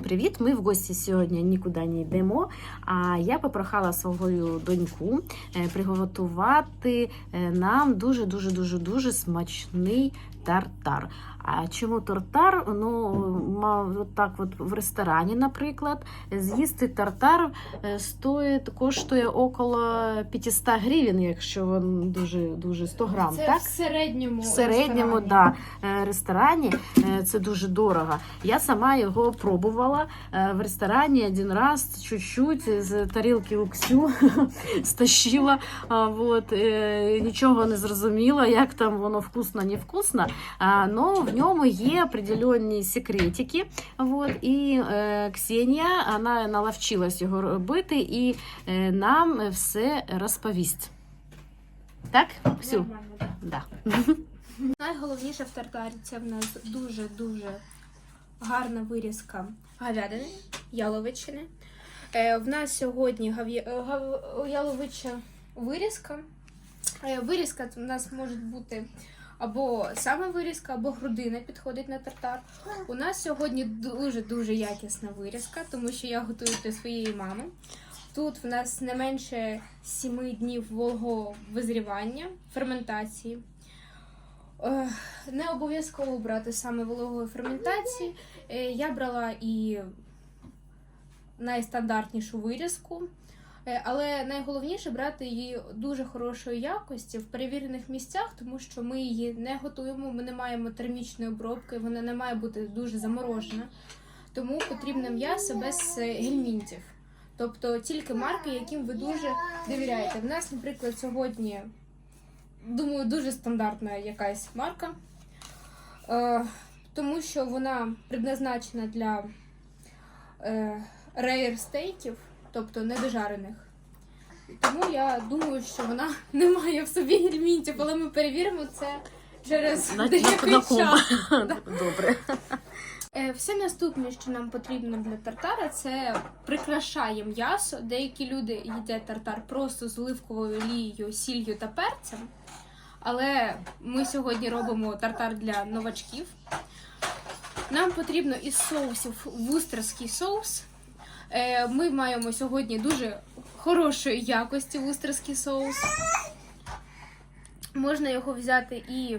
Привіт! Ми в гості сьогодні нікуди не йдемо. А я попрохала свою доньку е, приготувати е, нам дуже дуже дуже дуже смачний тартар. А чому тартар? Ну от так, от в ресторані, наприклад, з'їсти тартар е, стоїть, коштує около 500 гривень, якщо він дуже дуже 100 грам. Це так? в середньому. В середньому ресторані. да, е, ресторані е, це дуже дорого. Я сама його пробувала в ресторані один раз, чуть-чуть з тарілки уксю стащила. Е, нічого не зрозуміла, як там воно вкусно, не вкусно. Но в ньому є определенні секретики. Вот, і е, Ксенія вона наловчилась його робити і е, нам все розповість. Так, Ксю? Нормально, да. Найголовніше в тартарі це в нас дуже-дуже гарна вирізка говядини, яловичини. Е, в нас сьогодні гав'я- е, гав- яловича вирізка. Е, вирізка в нас може бути або саме вирізка, або грудина підходить на тартар. У нас сьогодні дуже-дуже якісна вирізка, тому що я готую для своєї мами. Тут в нас не менше 7 днів волого визрівання, ферментації. Е, Не обов'язково брати саме вологої ферментації. Е, Я брала і найстандартнішу вирізку, але найголовніше брати її дуже хорошої якості в перевірених місцях, тому що ми її не готуємо, ми не маємо термічної обробки, вона не має бути дуже заморожена. Тому потрібне м'ясо без е, гельмінтів. Тобто тільки марки, яким ви дуже довіряєте. В нас, наприклад, сьогодні, думаю, дуже стандартна якась марка, е, тому що вона предназначена для е, рейр стейків, тобто недожарених. Тому я думаю, що вона не має в собі гельмінтів, але ми перевіримо це через деякий час. Добре. Е, Все наступне, що нам потрібно для тартара, це прикрашає м'ясо. Деякі люди їдять тартар просто з оливковою олією, сіллю та перцем. Але ми сьогодні робимо тартар для новачків. Нам потрібно із соусів вустерський соус. Е, Ми маємо сьогодні дуже хорошої якості вустерський соус. Можна його взяти і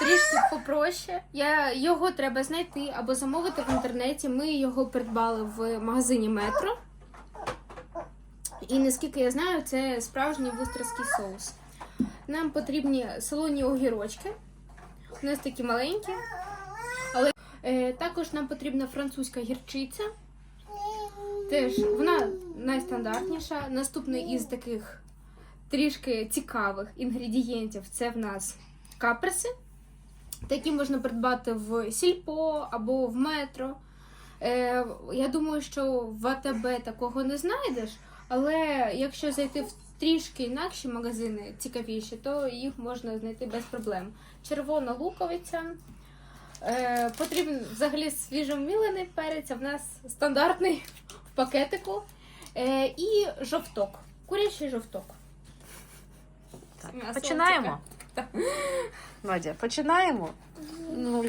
трішки попроще. Я, його треба знайти або замовити в інтернеті. Ми його придбали в магазині Метро. І наскільки я знаю, це справжній вустерський соус. Нам потрібні солоні огірочки. У нас такі маленькі. Але е, також нам потрібна французька гірчиця. Теж вона найстандартніша. Наступний із таких трішки цікавих інгредієнтів це в нас каперси. Такі можна придбати в сільпо або в метро. Е, я думаю, що в АТБ такого не знайдеш, але якщо зайти в трішки інакші магазини цікавіші, то їх можна знайти без проблем. Червона луковиця. Е, потрібен взагалі свіжомілений перець, а в нас стандартний пакетику. Е, і жовток. Курячий жовток. Так, М'ясо починаємо. Надя, починаємо. Ну,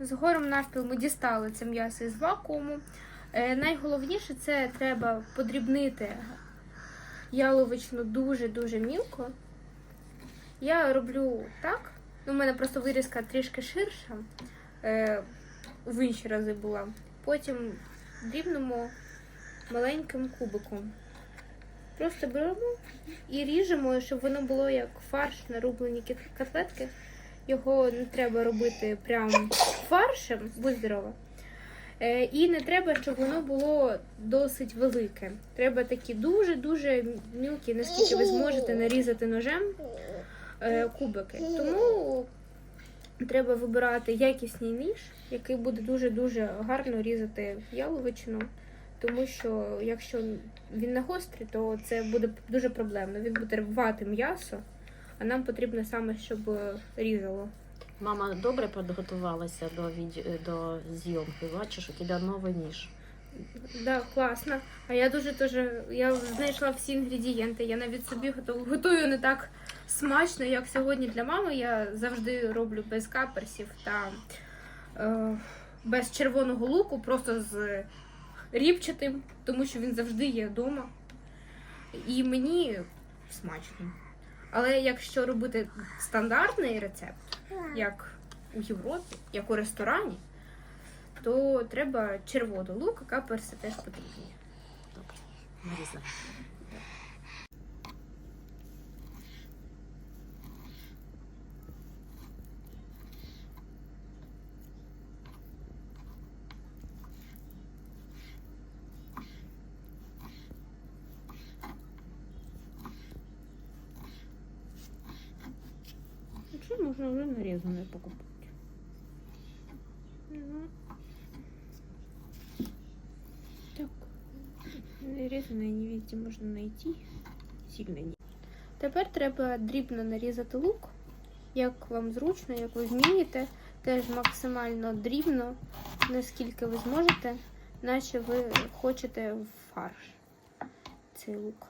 Згором навпіл ми дістали це м'ясо із вакууму. Е, найголовніше це треба подрібнити яловичину дуже-дуже мілко. Я роблю так. У мене просто вирізка трішки ширша, е, в інші рази була. Потім дрібнемо маленьким кубиком. Просто беремо і ріжемо, щоб воно було як фарш нарублені котлетки. Його не треба робити прям фаршем, будь здорова. Е, І не треба, щоб воно було досить велике. Треба такі дуже-дуже мілкі, наскільки ви зможете нарізати ножем е, кубики. Тому треба вибирати якісний ніж, який буде дуже-дуже гарно різати яловичину. Тому що якщо він не гострий, то це буде дуже проблемно. Він буде рвати м'ясо, а нам потрібно саме, щоб різало. Мама добре підготувалася до, відео, до зйомки. Бачиш, у тебе новий ніж. Да, класно. А я дуже дуже я знайшла всі інгредієнти. Я навіть собі готую не так смачно, як сьогодні для мами. Я завжди роблю без каперсів та е, без червоного луку, просто з ріпчатим, тому що він завжди є вдома. І мені смачно. Але якщо робити стандартний рецепт, як у Європі, як у ресторані, то треба червоний лук, каперси теж потрібні. Добре, нарізаємо. Якщо можна вже нарізане покупати. Ну, Так. Нарезанное не везде можно найти. Сильно не. Тепер треба дрібно нарізати лук, як вам зручно, як ви вмієте. Теж максимально дрібно, наскільки ви зможете, наче ви хочете в фарш цей лук.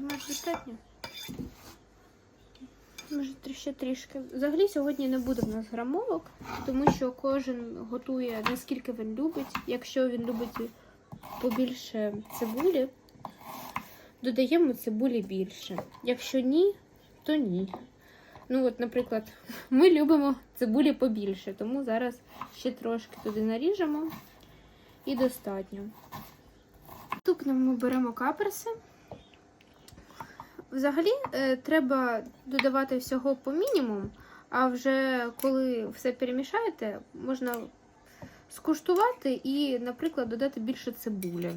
Думаєш, достатньо? Може, ще трішки. Взагалі сьогодні не буде в нас грамовок, тому що кожен готує наскільки він любить. Якщо він любить побільше цибулі, додаємо цибулі більше. Якщо ні, то ні. Ну, от, наприклад, ми любимо цибулі побільше, тому зараз ще трошки туди наріжемо і достатньо. Наступним ми беремо каперси. Взагалі е, треба додавати всього по мінімуму, а вже коли все перемішаєте, можна скуштувати і, наприклад, додати більше цибулі.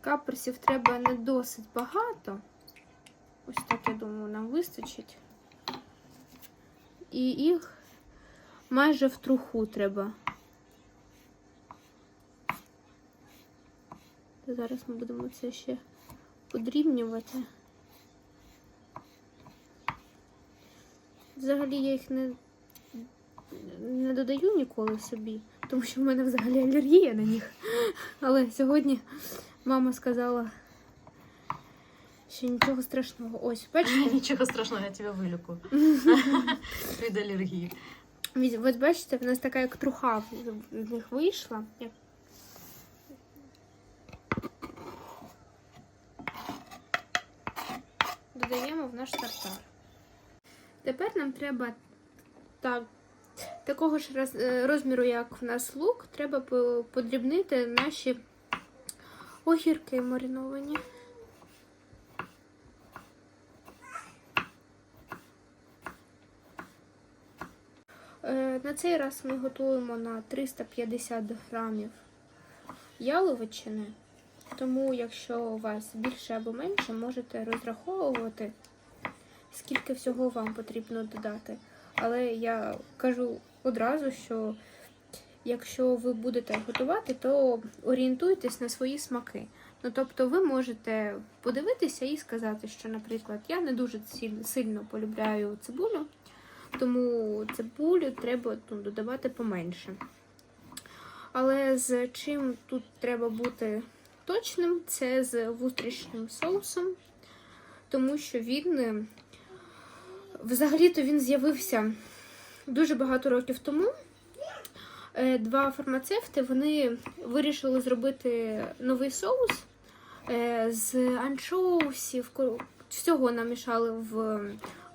Каперсів треба не досить багато. Ось так, я думаю, нам вистачить. І їх майже в труху треба. Зараз ми будемо це ще подрібнювати. Взагалі я їх не, не додаю ніколи собі, тому що в мене взагалі алергія на них. Але сьогодні мама сказала, що нічого страшного. Ось, бачите? Нічого страшного, я тебе виліку. Від алергії. От бачите, в нас така як труха в- з них вийшла. Як... Додаємо в наш тартар. Тепер нам треба так, такого ж е, розміру, як в нас лук, треба подрібнити наші огірки мариновані. Е, На цей раз ми готуємо на 350 грамів яловичини. Тому, якщо у вас більше або менше, можете розраховувати, скільки всього вам потрібно додати. Але я кажу одразу, що якщо ви будете готувати, то орієнтуйтесь на свої смаки. Ну, тобто, ви можете подивитися і сказати, що, наприклад, я не дуже сильно полюбляю цибулю, тому цибулю треба ну, додавати поменше. Але з чим тут треба бути точним, це з вустрічним соусом, тому що він е, взагалі-то він з'явився дуже багато років тому. Е, Два фармацевти вони вирішили зробити новий соус е, з анчоусів, всього намішали в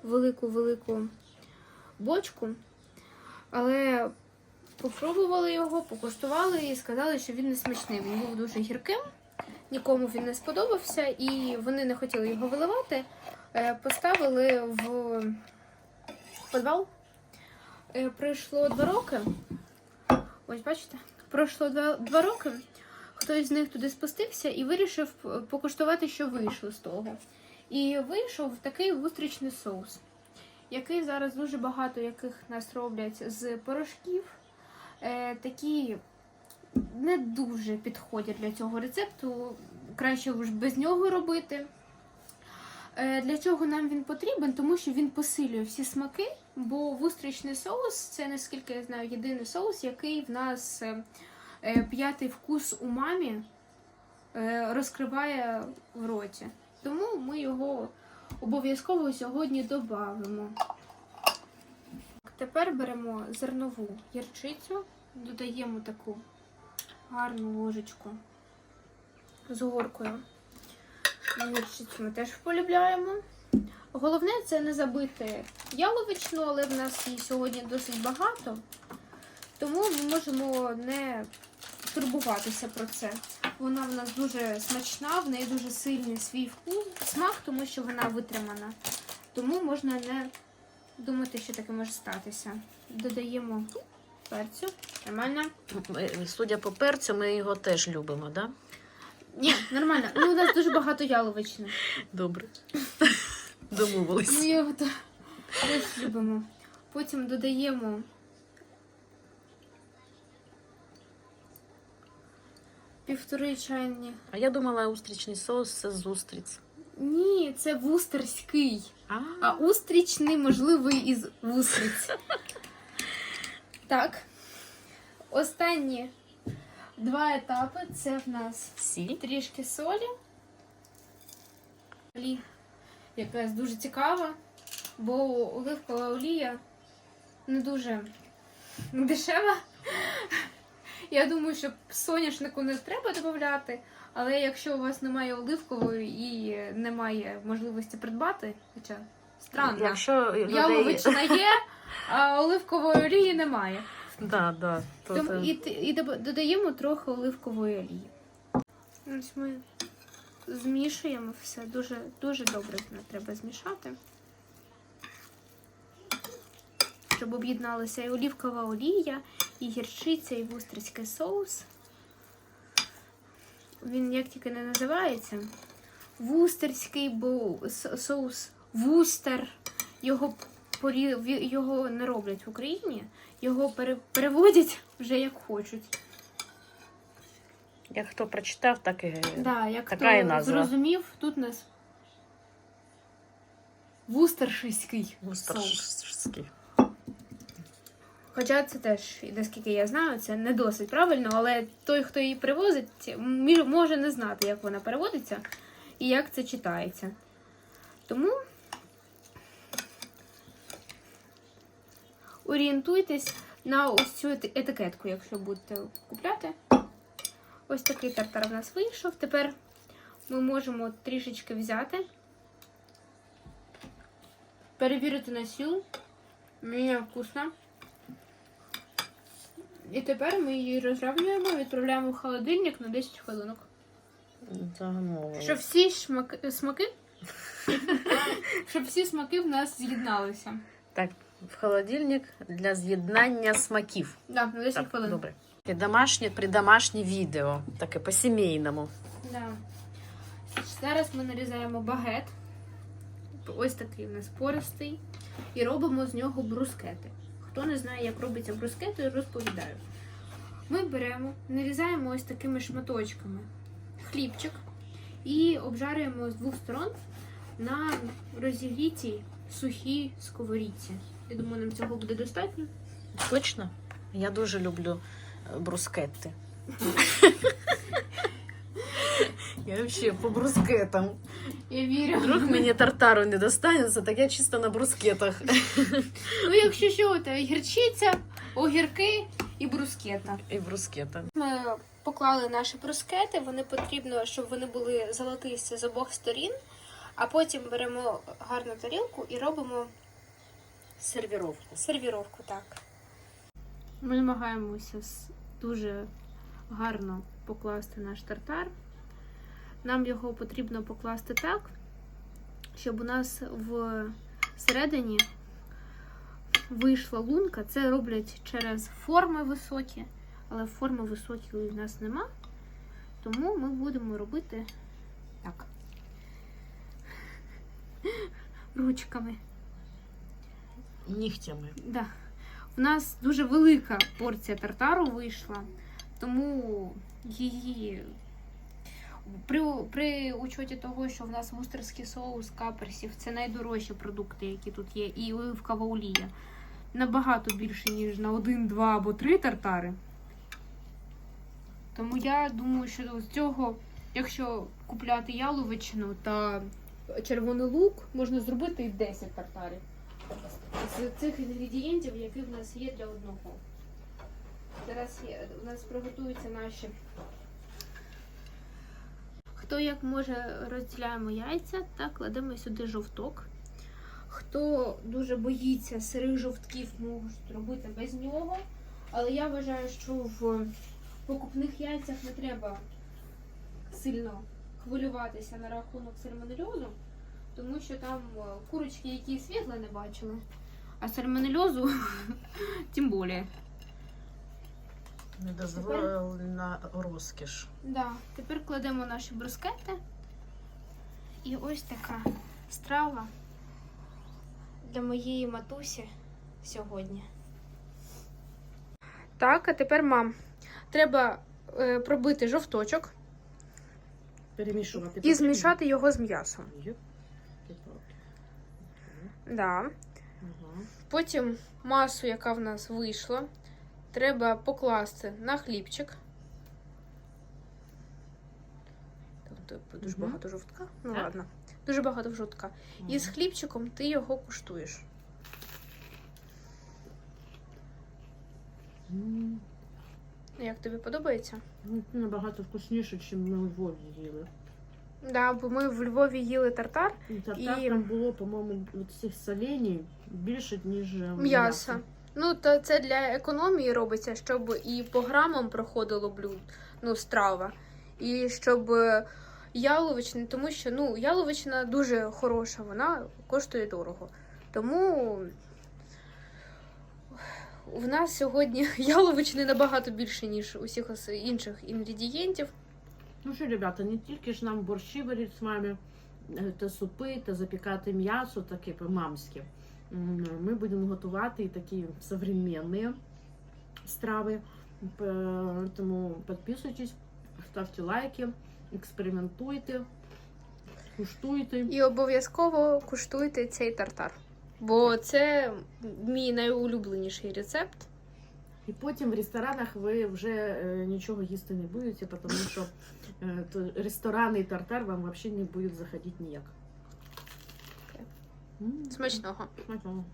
велику-велику бочку. Але попробували його, покуштували і сказали, що він не смачний. Він був дуже гірким, нікому він не сподобався, і вони не хотіли його виливати. Е, Поставили в підвал. Е, Пройшло два роки. Ось бачите, пройшло два, два роки. Хтось з них туди спустився і вирішив покуштувати, що вийшло з того. І вийшов такий вустрічний соус, який зараз дуже багато яких нас роблять з порошків. Е, такі не дуже підходять для цього рецепту. Краще ж без нього робити. Е, Для чого нам він потрібен? Тому що він посилює всі смаки, бо вустрічний соус це, наскільки я знаю, єдиний соус, який в нас е, е, п'ятий вкус у мамі розкриває в роті. Тому ми його обов'язково сьогодні додамо. Тепер беремо зернову гірчицю, додаємо таку гарну ложечку з горкою. Гірчицю ми теж полюбляємо. Головне це не забити яловичну, але в нас її сьогодні досить багато, тому ми можемо не турбуватися про це. Вона в нас дуже смачна, в неї дуже сильний свій вкус, смак, тому що вона витримана. Тому можна не думати, що таке може статися. Додаємо перцю. Нормально. Судя по перцю, ми його теж любимо, да? Ні, нормально. Ну, у нас дуже багато яловичини. Добре. Домовились. Ми його теж любимо. Потім додаємо півтори чайні. А я думала, устрічний соус це з устриць. Ні, це вустерський. А, А устрічний, можливий із вустриць. Так. Останні два етапи це в нас сіль. трішки солі. Олія якась дуже цікава, бо оливкова олія не дуже дешева. Я думаю, що соняшнику не треба додати, але якщо у вас немає оливкової і немає можливості придбати, хоча странно, Якщо людей... яловичина є, а оливкової олії немає. Да, да, то Тому це- і, т- і доб- додаємо трохи оливкової олії. Ось ми змішуємо все. Дуже, дуже добре не треба змішати. Щоб об'єдналися і олівкова олія, і гірчиця, і вустрицький соус. Він як тільки не називається. Вустерський бо с- соус вустер. Його, порі... його не роблять в Україні. Його переводять вже як хочуть. Як хто прочитав, так і Да, як Така і назва. зрозумів, тут у нас вустершиський соус. Вустерширський. Хоча це теж, наскільки я знаю, це не досить правильно, але той, хто її привозить, може не знати, як вона переводиться і як це читається. Тому орієнтуйтесь на ось цю етикетку, якщо будете купляти. Ось такий тартар в нас вийшов. Тепер ми можемо трішечки взяти, перевірити на сілу. Мені вкусно. І тепер ми її розравнюємо, відправляємо в холодильник на 10 хвилинок. Щоб всі шмаки, смаки, щоб всі смаки в нас з'єдналися. Так, в холодильник для з'єднання смаків. Да, на 10 Так, хвилин. добре. І домашнє, придомашнє відео, таке по-сімейному. Да. Зараз ми нарізаємо багет. Ось такий у нас пористий. І робимо з нього брускети. Хто не знає, як робиться брускети, розповідаю. Ми беремо, нарізаємо ось такими шматочками хлібчик і обжарюємо з двох сторон на розігрітій сухій сковорідці. Я думаю, нам цього буде достатньо. Точно? Я дуже люблю е, брускетти. Я взагалі по брускетам. Я вірю. Вдруг мені тартару не достанеться, так я чисто на брускетах. Ну, якщо що, то гірчиця, огірки і брускета. І брускета. Ми поклали наші брускети. Вони потрібно, щоб вони були золотисті з обох сторін. А потім беремо гарну тарілку і робимо Сервіровку. сервіровку. Так. Ми намагаємося дуже гарно покласти наш тартар. Нам його потрібно покласти так, щоб у нас в середині вийшла лунка. Це роблять через форми високі. але форми високої в нас нема. Тому ми будемо робити так. Ручками. Нігтями. Да. У нас дуже велика порція тартару вийшла, тому її при, при учоті того, що в нас мустерський соус каперсів це найдорожчі продукти, які тут є, і оливкова олія. Набагато більше, ніж на один, два або три тартари. Тому я думаю, що з цього, якщо купляти яловичину та червоний лук, можна зробити і 10 тартарів з цих інгредієнтів, які в нас є для одного. Зараз є, у нас приготуються наші. Хто як може розділяємо яйця та кладемо сюди жовток. Хто дуже боїться сирих жовтків, можуть робити без нього. Але я вважаю, що в покупних яйцях не треба сильно хвилюватися на рахунок сальмонельозу, тому що там е, курочки, які світле не бачили, а сальмонельозу тим більше. Недозволена розкіш. Да. Тепер кладемо наші брускети. І ось така страва для моєї матусі сьогодні. Так, а тепер мам. Треба е, пробити жовточок Перемішувати. і змішати його з м'ясом. Є. Да. Ага. Потім масу, яка в нас вийшла, треба покласти на хлібчик. Тобто дуже Мгм. багато жовтка. Ну Так. ладно. Дуже багато жовтка. І з хлібчиком ти його куштуєш. Як тобі подобається? ну, Набагато вкусніше, ніж ми у Львові їли. Да, бо ми в Львові їли тартар, І тартар І- там було, по-моєму, цих соленій більше, ніж е, м'ясо. Ну, то це для економії робиться, щоб і по грамам проходило блюд, ну, страва. І щоб е, тому що ну, яловичина дуже хороша, вона коштує дорого. Тому в нас сьогодні яловичини набагато більше, ніж усіх інших інгредієнтів. Ну що, ребята, не тільки ж нам борщі варити з вами, е, та супи, та запікати м'ясо, таке по-мамськи. Ми будемо готувати і такі современні страви. Тому підписуйтесь, ставте лайки, експериментуйте, куштуйте. І обов'язково куштуйте цей тартар. Бо це мій найулюбленіший рецепт. І потім в ресторанах ви вже е, нічого їсти не будете, тому що е, то ресторанний тартар вам взагалі не будуть заходити ніяк. Смачного. Смачного.